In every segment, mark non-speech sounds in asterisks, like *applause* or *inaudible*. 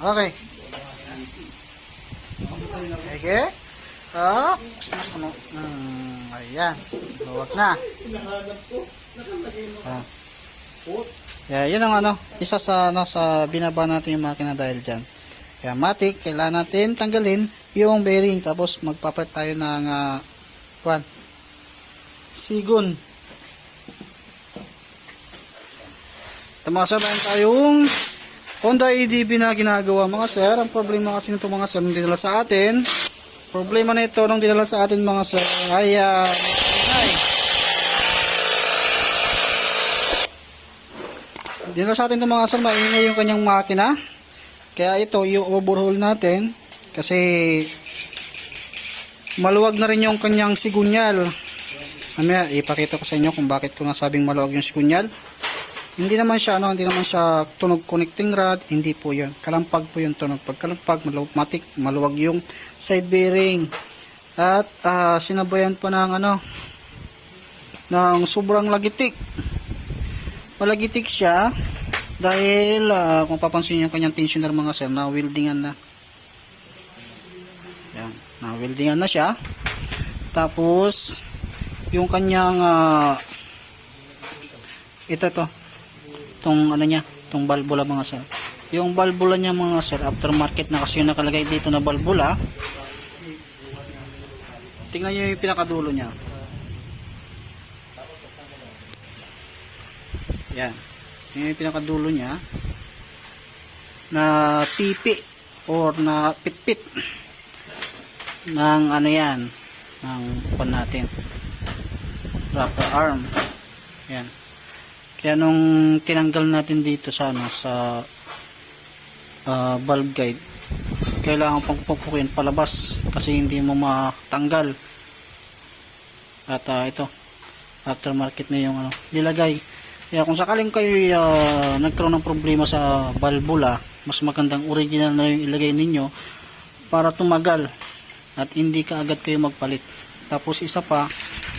Okay. Okay. Up. Ano? Hmm, ayan. Luwag na. Ah. Yeah, yun ang ano, isa sa ano sa binaba natin yung makina dahil diyan. Kaya matik, kailangan natin tanggalin yung bearing tapos magpapalit tayo ng uh, kwan. Sigun. Tamasabayan tayong Honda EDB na ginagawa mga sir. Ang problema kasi nito mga sir nung dinala sa atin. Problema na ito nung dinala sa atin mga sir ay uh, dinala sa atin itong mga sir maingay yung kanyang makina. Kaya ito i-overhaul natin kasi maluwag na rin yung kanyang sigunyal. Mamaya ipakita ko sa inyo kung bakit ko nasabing maluwag yung sigunyal. Hindi naman siya ano, hindi naman siya tunog connecting rod, hindi po 'yon. Kalampag po 'yung tunog. Pag kalampag, matik, maluwag yung side bearing. At ah, sinabayan pa ng ano ng sobrang lagitik. Malagitik siya dahil ah, kung papansin niyo kanyang tensioner mga sir, na weldingan na. Yan, na weldingan na siya. Tapos yung kanyang ah, ito to tong ano niya, tong valvula mga sir. Yung valvula niya mga sir, aftermarket na kasi yung nakalagay dito na valvula. Tingnan niyo yung pinakadulo niya. Yan. Yan yung pinakadulo niya na pipi or na pitpit ng ano yan ng pan natin rocker arm yan kaya nung tinanggal natin dito sa ano sa uh, valve guide, kailangan pang pupukin palabas kasi hindi mo matanggal. At uh, ito, aftermarket na yung ano, nilagay. Kaya kung sakaling kayo uh, nagkaroon ng problema sa valvula, mas magandang original na yung ilagay ninyo para tumagal at hindi ka agad kayo magpalit. Tapos isa pa,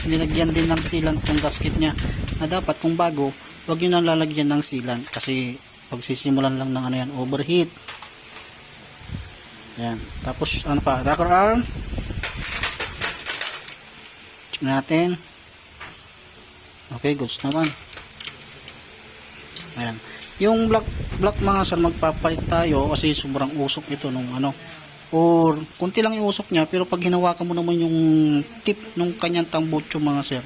nilagyan din ng sealant ng gasket niya na dapat kung bago huwag nyo nang lalagyan ng sealant kasi pagsisimulan lang ng ano yan overheat. Yan tapos ano pa rocker arm. Check natin. Okay goods naman. Ayan. Yung black black mga sir magpapalit tayo kasi sobrang usok ito nung ano. Or kunti lang yung usok niya pero pag hinawakan mo naman yung tip nung kanyang tambutso mga sir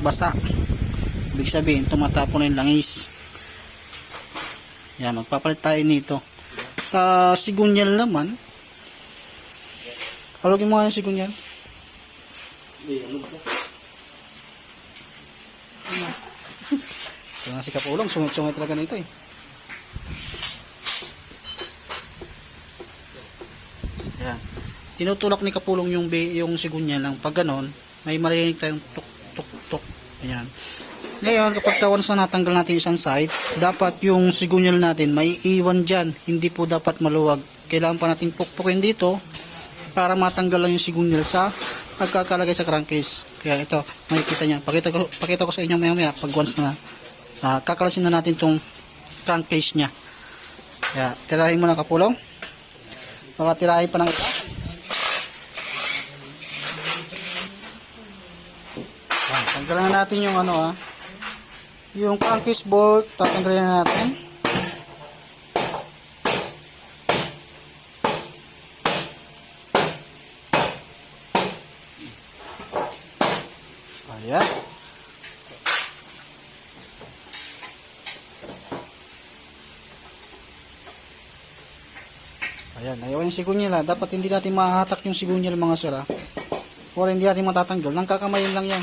basa ibig sabihin tumatapo na yung langis. Yan magpapalit tayo nito. Sa sigunyal naman halogin mo nga yung sigunyal. Ito nga si Kapulong sungit-sungit talaga nito eh. Yan. Tinutulak ni Kapulong yung, yung sigunyal lang pag ganon may marinig tayong tuk tuk tuk. Ayan ngayon, kapag once na natanggal natin isang side, dapat yung sigunyal natin may iwan dyan. Hindi po dapat maluwag. Kailangan pa natin pukpukin dito para matanggal lang yung sigunyal sa pagkakalagay sa crankcase. Kaya ito, makikita niya. Pakita ko, pakita ko sa inyo maya maya pag once na uh, kakalasin na natin tong crankcase niya. Kaya, tirahin mo na kapulong. Baka tirahin pa ng. Yan, Tanggalan na natin yung ano ah yung crankcase bolt tatanggalin na natin. Ayan. Ayan ayaw yung sigunyal dapat hindi natin mahatak yung sigunyal mga sira or hindi natin matatanggal. Nang kakamayin lang yan.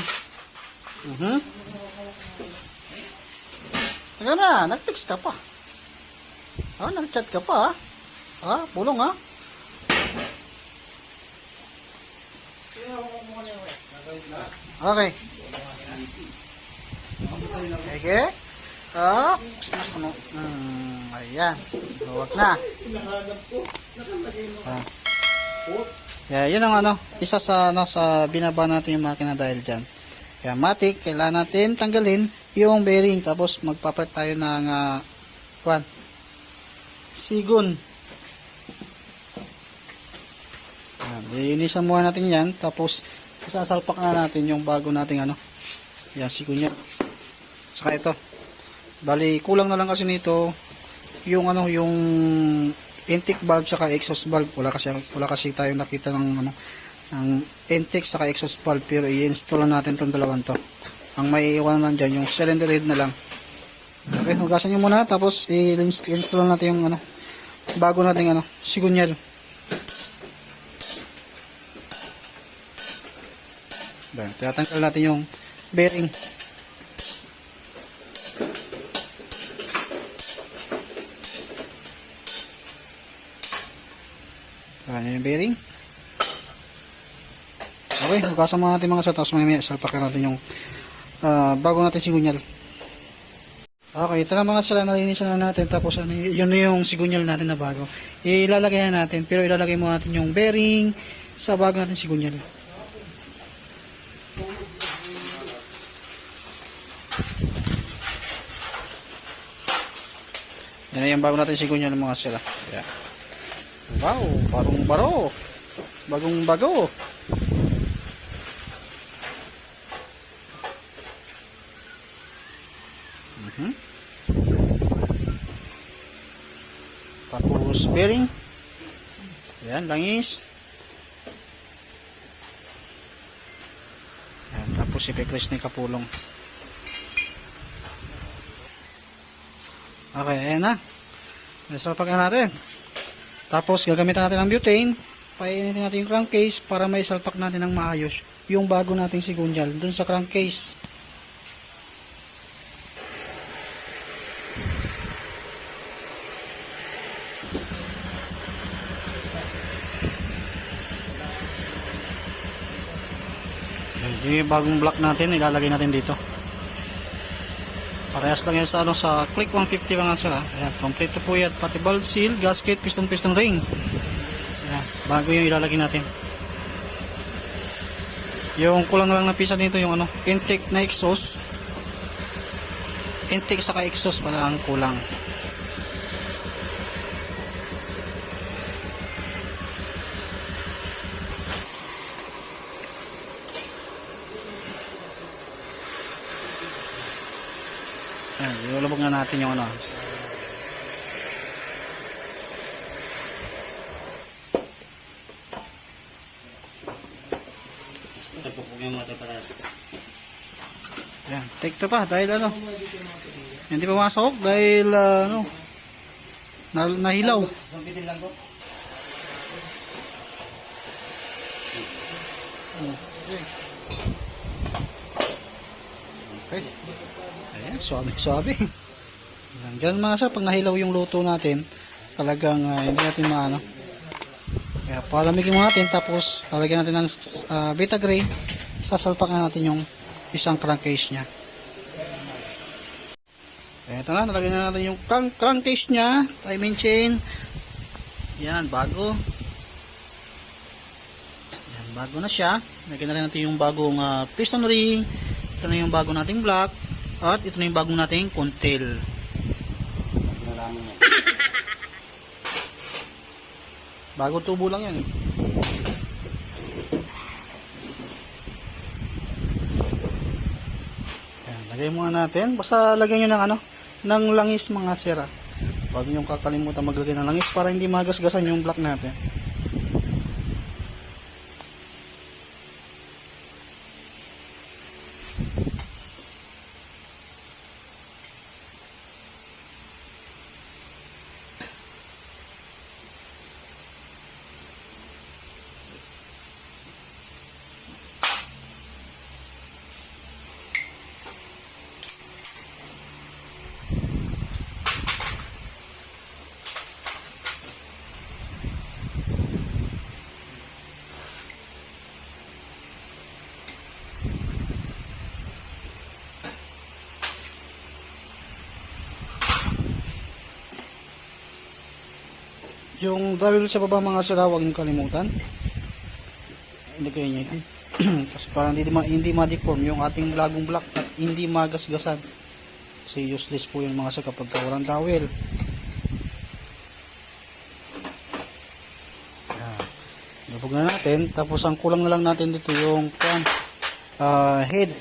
Uh -huh. Teka na, nag-text ka pa. Ah, nag-chat ka pa, ha? Ah, pulong, ha? Okay. Okay. Ah, ano? Hmm, ayan. Luwag na. Ah. Yeah, yun ang ano, isa sa ano sa binaba natin yung makina dahil diyan. Kaya matik, kailangan natin tanggalin yung bearing tapos magpapalit tayo ng uh, kwan sigun Yan, lilinisan muna natin yan. Tapos, sasalpak na natin yung bago nating ano. Yan, sikunya. Saka ito. Bali, kulang na lang kasi nito yung ano, yung intake valve saka exhaust valve. Wala kasi, wala kasi tayo nakita ng ano, ng intake saka exhaust valve. Pero i-install na natin tong dalawang to. Ang may iwan lang dyan, yung cylinder head na lang. Okay, hugasan nyo muna. Tapos, i-install natin yung ano, bago nating ano, sigunyal. Ayan, tinatanggal natin yung bearing. Ayan yung bearing. Okay, muna natin mga sa tapos mamaya salpakan natin yung ah, bago natin sigunyal. Okay, na mga sila nalinisan na natin tapos ano, yun na yung sigunyal natin na bago. Ilalagay na natin pero ilalagay muna natin yung bearing sa bago natin sigunyal. Yan na yung bago natin sigunyal mga sila. Ayan. Wow, parang baro. Bagong bago. Bearing. Ayan, langis. Ayan, tapos na yung kapulong. Okay, ayan na. Nasalpak na natin. Tapos gagamitan natin ang butane. Painitin natin yung crankcase para may salpak natin ng maayos yung bago nating sigunyal dun sa crankcase. Yung bagong block natin, ilalagay natin dito. Parehas lang yan sa, ano, sa click 150 mga sila. Ayan, complete po yan. Pati valve seal, gasket, piston, piston ring. Ayan, bago yung ilalagay natin. Yung kulang lang na pisa dito yung ano, intake na exhaust. Intake saka exhaust pala ang kulang. Ayan, ilalabog na natin yung ano. Ayan, take to pa dahil ano. Hindi pa masok dahil ah, ano. Na, nahilaw. Sampitin lang. Okay. Suabe, suabe. Ayan, ganun mga sir, pag nahilaw yung luto natin, talagang ah, hindi natin maano. Kaya palamigin mo natin, tapos talagyan natin ng ah, beta gray, sasalpakan natin yung isang crankcase niya. Ito na, nalagyan na natin yung crank crankcase niya, timing chain. Yan, bago. Yan, bago na siya. Lagyan na natin yung bagong ah, piston ring. Ito na yung bago nating block. At ito na yung bagong nating niya. *laughs* Bago tubo lang yan. eh. Yan, lagay muna natin. Basta lagyan nyo ng ano, ng langis mga sira. Huwag nyo kakalimutan maglagay ng langis para hindi magasgasan yung block natin. Yung dahil sa baba mga sira, huwag nyo kalimutan. Ilagay nyo yan. *clears throat* Kasi para hindi, hindi ma-deform yung ating lagong block at hindi magasgasan. Kasi useless po yung mga sa kapag walang dowel. Yan. Lubog na natin. Tapos ang kulang na lang natin dito yung ah, head.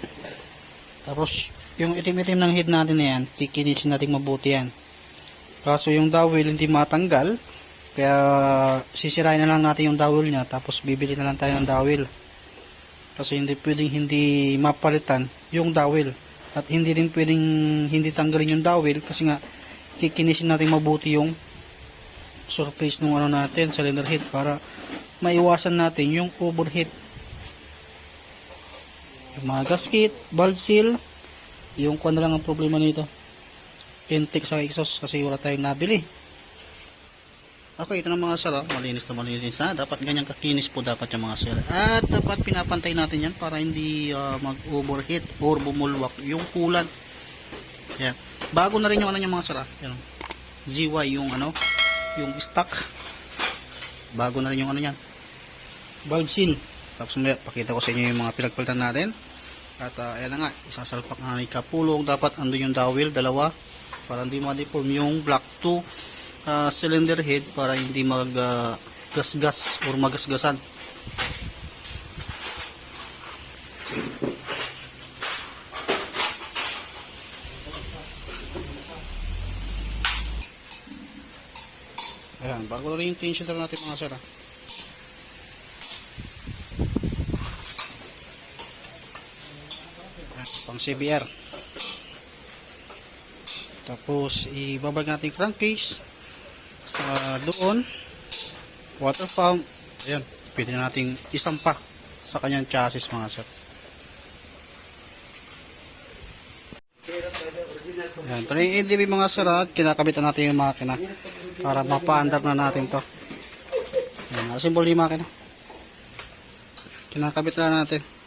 Tapos yung itim-itim ng head natin na yan, tikinisin natin mabuti yan. Kaso yung dowel hindi matanggal. Kaya sisirain na lang natin yung dowel niya. Tapos bibili na lang tayo ng dowel. Kasi hindi pwedeng hindi mapalitan yung dowel. At hindi rin pwedeng hindi tanggalin yung dowel kasi nga kikinisin natin mabuti yung surface ng ano natin, cylinder head para maiwasan natin yung overheat. Yung mga gasket, valve seal, yung kung ano lang ang problema nito. Intake sa exhaust kasi wala tayong nabili. Ako, ito ng mga sara, malinis na malinis na. Dapat ganyan kakinis po dapat yung mga sara. At dapat pinapantay natin yan para hindi ah, mag-overheat or bumulwak yung kulan. Yan. Bago na rin yung ano yung mga sara. Yan. ZY yung ano, yung stock. Bago na rin yung ano yan. Valve seal. Tapos may pakita ko sa inyo yung mga pinagpalitan natin. At uh, ayan na nga, isasalpak na ni Kapulong. Dapat andun yung dowel, dalawa. Para hindi ma-deform yung black 2 uh, cylinder head para hindi mag uh, gasgas or magasgasan. Ayan, bago rin yung tensioner natin mga sir. ah. Ayan, pang CBR. Tapos ibabag natin crankcase sa doon. Water pump. Ayan, pwede na nating isampa sa kanyang chassis mga sir. Ayan, ito yung LDB mga sir at kinakabitan natin yung makina para mapaandar na natin to. Ayan, nakasymbol yung makina. Kinakabit na natin.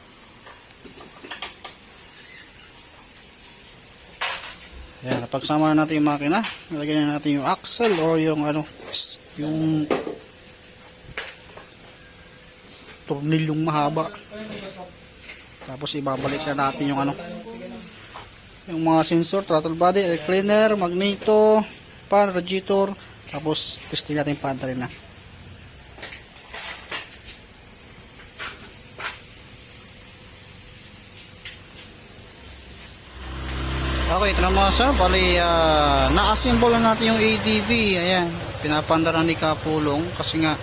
Ayan, napagsama na natin yung makina. Nalagyan na natin yung axle or yung ano, yung tornilyong mahaba. Tapos ibabalik na natin yung ano, yung mga sensor, throttle body, air cleaner, magneto, pan, radiator, tapos testing natin yung rin na. Okay, ito na mga sir. Bali, ah, na-assemble na natin yung ADV. Ayan, pinapandaran ni Kapulong kasi nga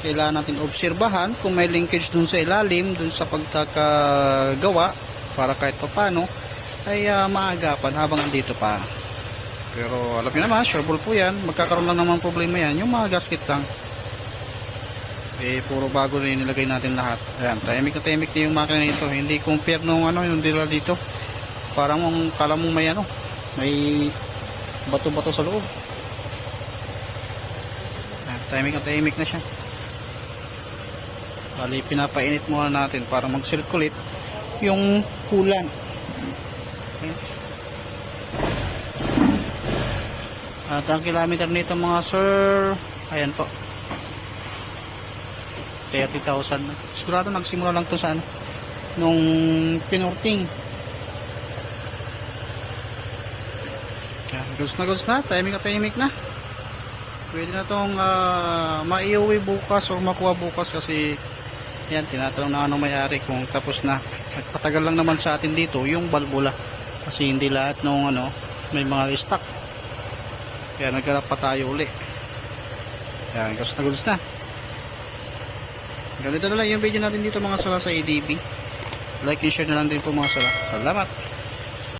kailangan natin obserbahan kung may linkage dun sa ilalim, dun sa pagkakagawa para kahit papano ay ah, maagapan habang andito pa. Pero alam niyo naman, sureball po yan. Magkakaroon lang naman problema yan. Yung mga gasket lang. Eh, puro bago na yung nilagay natin lahat. Ayan, tahimik na tahimik na yung makina nito. Hindi compare nung ano, yung dila dito. Parang mong kala mong may ano, may bato-bato sa loob. Ayan, tahimik na tahimik na siya. Bali, pinapainit muna natin para mag-circulate yung kulan. Ayan. At ang kilometer nito mga sir, ayan po. 30,000. Sigurado nagsimula lang to sa ano, nung pinorting. Goods na goods na, timing na timing na. Pwede na tong uh, maiuwi bukas o makuha bukas kasi yan, tinatanong na anong may-ari kung tapos na. At patagal lang naman sa atin dito yung balbula. Kasi hindi lahat nung ano, may mga stock. Kaya nagkalap pa tayo uli. Yan, goods na goods na. Ganito na lang yung video natin dito mga sala sa ADB. Like and share na lang din po mga sala. Salamat!